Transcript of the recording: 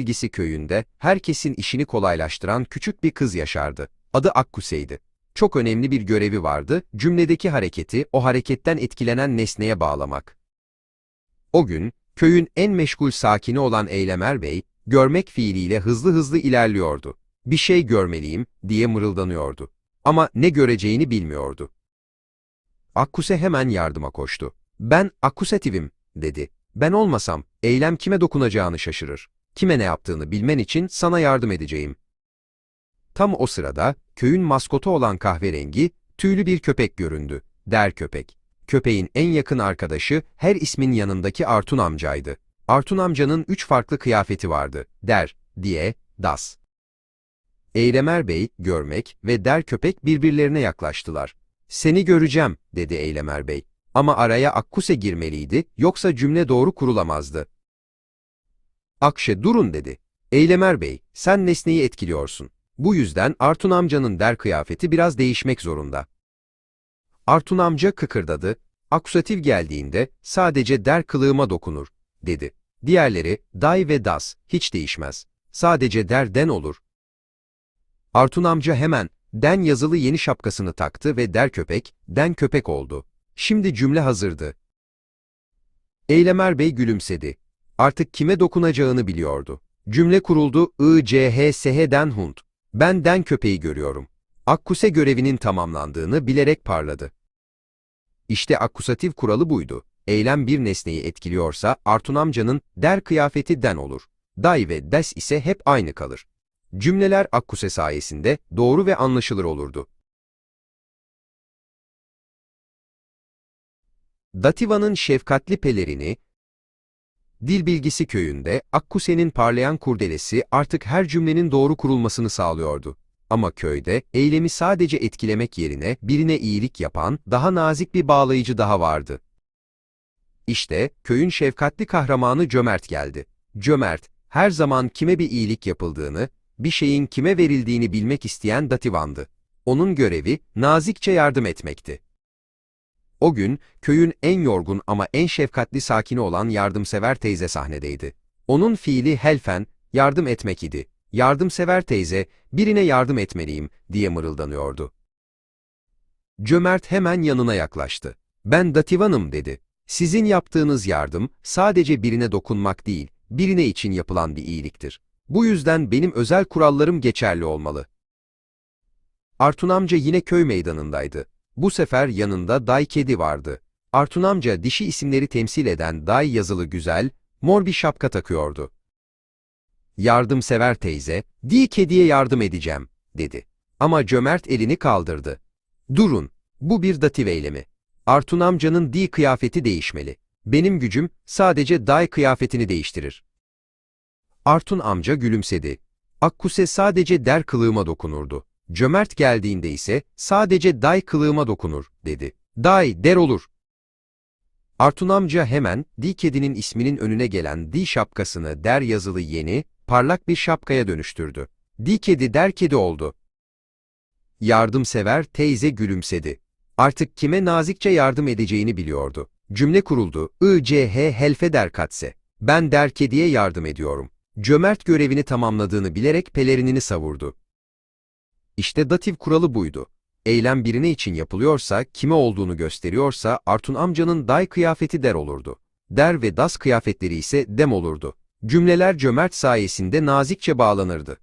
Dilbilgisi köyünde herkesin işini kolaylaştıran küçük bir kız yaşardı. Adı Akkuse'ydi. Çok önemli bir görevi vardı, cümledeki hareketi o hareketten etkilenen nesneye bağlamak. O gün, köyün en meşgul sakini olan Eylemer Bey, görmek fiiliyle hızlı hızlı ilerliyordu. Bir şey görmeliyim, diye mırıldanıyordu. Ama ne göreceğini bilmiyordu. Akkuse hemen yardıma koştu. Ben akkusatifim, dedi. Ben olmasam, eylem kime dokunacağını şaşırır. Kime ne yaptığını bilmen için sana yardım edeceğim. Tam o sırada, köyün maskotu olan kahverengi, tüylü bir köpek göründü. Der köpek. Köpeğin en yakın arkadaşı, her ismin yanındaki Artun amcaydı. Artun amcanın üç farklı kıyafeti vardı. Der, diye, das. Eylemer Bey, görmek ve der köpek birbirlerine yaklaştılar. Seni göreceğim, dedi Eylemer Bey. Ama araya Akkuse girmeliydi, yoksa cümle doğru kurulamazdı. Akşe durun dedi. Eylemer Bey, sen nesneyi etkiliyorsun. Bu yüzden Artun amcanın der kıyafeti biraz değişmek zorunda. Artun amca kıkırdadı, akusatif geldiğinde sadece der kılığıma dokunur, dedi. Diğerleri, day ve das, hiç değişmez. Sadece der den olur. Artun amca hemen, den yazılı yeni şapkasını taktı ve der köpek, den köpek oldu. Şimdi cümle hazırdı. Eylemer Bey gülümsedi. Artık kime dokunacağını biliyordu. Cümle kuruldu, I, C, H, S, H, den Hund. Ben den köpeği görüyorum. Akkuse görevinin tamamlandığını bilerek parladı. İşte akkusatif kuralı buydu. Eylem bir nesneyi etkiliyorsa Artun amcanın der kıyafeti den olur. Day ve des ise hep aynı kalır. Cümleler akkuse sayesinde doğru ve anlaşılır olurdu. Dativa'nın şefkatli pelerini, Dil Bilgisi Köyü'nde Akkuse'nin parlayan kurdelesi artık her cümlenin doğru kurulmasını sağlıyordu. Ama köyde eylemi sadece etkilemek yerine birine iyilik yapan daha nazik bir bağlayıcı daha vardı. İşte köyün şefkatli kahramanı Cömert geldi. Cömert, her zaman kime bir iyilik yapıldığını, bir şeyin kime verildiğini bilmek isteyen Dativan'dı. Onun görevi nazikçe yardım etmekti. O gün köyün en yorgun ama en şefkatli sakini olan yardımsever teyze sahnedeydi. Onun fiili helfen, yardım etmek idi. Yardımsever teyze, birine yardım etmeliyim diye mırıldanıyordu. Cömert hemen yanına yaklaştı. Ben Dativan'ım dedi. Sizin yaptığınız yardım sadece birine dokunmak değil, birine için yapılan bir iyiliktir. Bu yüzden benim özel kurallarım geçerli olmalı. Artun amca yine köy meydanındaydı. Bu sefer yanında Day kedi vardı. Artun amca dişi isimleri temsil eden Day yazılı güzel, mor bir şapka takıyordu. Yardımsever teyze, di kediye yardım edeceğim, dedi. Ama cömert elini kaldırdı. Durun, bu bir datif eylemi. Artun amcanın di kıyafeti değişmeli. Benim gücüm sadece Day kıyafetini değiştirir. Artun amca gülümsedi. Akkuse sadece der kılığıma dokunurdu. Cömert geldiğinde ise sadece day kılığıma dokunur, dedi. Day, der olur. Artun amca hemen, di kedinin isminin önüne gelen di şapkasını der yazılı yeni, parlak bir şapkaya dönüştürdü. Di kedi der kedi oldu. Yardımsever teyze gülümsedi. Artık kime nazikçe yardım edeceğini biliyordu. Cümle kuruldu. I, C, H, helfe der katse. Ben der kediye yardım ediyorum. Cömert görevini tamamladığını bilerek pelerinini savurdu. İşte datif kuralı buydu. Eylem birine için yapılıyorsa, kime olduğunu gösteriyorsa Artun amcanın day kıyafeti der olurdu. Der ve das kıyafetleri ise dem olurdu. Cümleler cömert sayesinde nazikçe bağlanırdı.